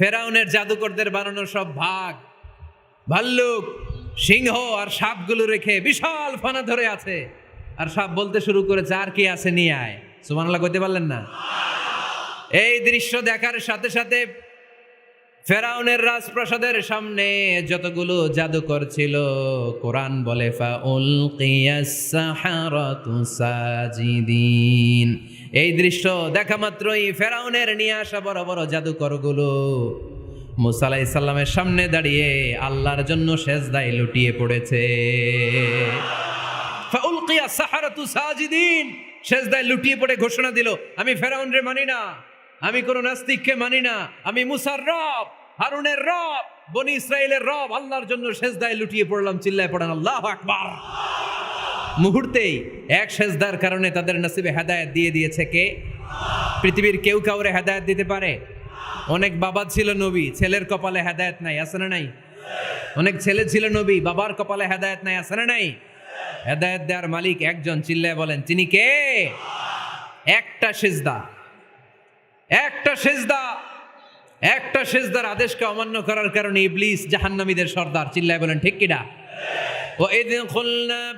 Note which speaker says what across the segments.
Speaker 1: ফেরাউনের জাদুকরদের বানানো সব ভাগ, ভাল্লুক, সিংহ আর সাপগুলো রেখে বিশাল ফানা ধরে আছে। আর সাপ বলতে শুরু করেছে, আর কি আছে নিয়ে আয়? সুমানাল্লাহ কইতে পারলেন না? এই দৃশ্য দেখার সাথে সাথে ফেরাউনের রাজপ্রাসাদের সামনে যতগুলো জাদুকর ছিল, কোরআন বলে ফা সাহারাতু সাজিদিন। এই দৃশ্য দেখা মাত্রই ফেরাউনের নিয়ে আসা বড় বড় জাদুকরগুলো। মুসা আলাইহিস সালামের সামনে দাঁড়িয়ে আল্লাহর জন্য সেজদায় লুটিয়ে পড়েছে। ফাউলকিয়া সাহারাতু সাজিদিন, সেজদায় লুটিয়ে পড়ে ঘোষণা দিল, আমি ফেরাউন রে মানি না, আমি কোন নাস্তিককে মানি না, আমি মুসার রব, হারুনের রব, বনি ইসরায়েলের রব, আল্লাহর জন্য সেজদায় লুটিয়ে পড়লাম, চিল্লায় পড়ান, আল্লাহ আকবার। মুহূর্তেই এক সেজদার কারণে তাদের নসিবে হেদায়ত দিয়ে দিয়েছে কে? পৃথিবীর কেউ কাউরে হেদায়ত দিতে পারে? অনেক বাবা ছিল নবী, ছেলের কপালে হেদায়ত নাই, আছে না নাই? অনেক ছেলে ছিল নবী, বাবার কপালে হেদায়েত নাই, আছে না নাই? হেদায়ত দেওয়ার মালিক একজন, চিল্লায় বলেন, তিনি কে? একটা সেজদা। একটা সেজদা। একটা সেজদার আদেশকে অমান্য করার কারণে ইবলিস জাহান্নামীদের সর্দার, চিল্লায় বলেন, ঠিক কিনা ও এদিন খুলনা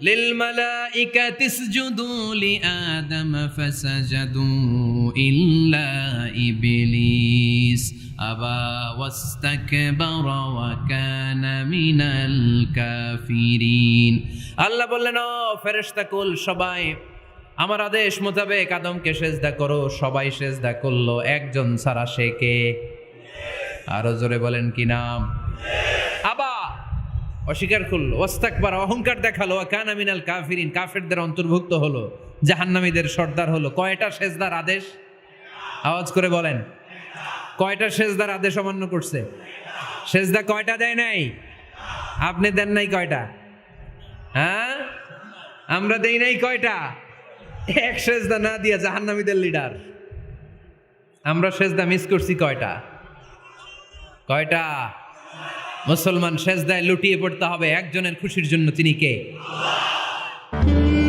Speaker 1: للملائكة اسجدوا لآدم فسجدوا إلا إبليس أبى واستكبر وكان من الكافرين আল্লাহ বললেন ও ফেরেশতা কুল সবাই আমার আদেশ মোতাবেক আদমকে সেজদা করো সবাই সেজদা করলো একজন ছাড়া সে কে আরো জোরে বলেন কি নাম আবা অস্বীকার করল। ওস্তাকবার অহংকার দেখাল। কান আমিনাল কাফিরিন, কাফেরদের অন্তর্ভুক্ত হলো। জাহান্নামীদের সর্দার হলো। কয়টা সেজদার আদেশ? আওয়াজ করে বলেন। কয়টা সেজদার আদেশ অমান্য করছে? সেজদা কয়টা দেয় নাই? আপনি দেন নাই কয়টা? হ্যাঁ? আমরা দেই নাই কয়টা? এক সেজদা না দিয়া জাহান্নামীদের লিডার। আমরা সেজদা মিস করছি কয়টা? কয়টা? মুসলমান শেষদায় লুটিয়ে পড়তে হবে একজনের খুশির জন্য তিনি কে? আল্লাহ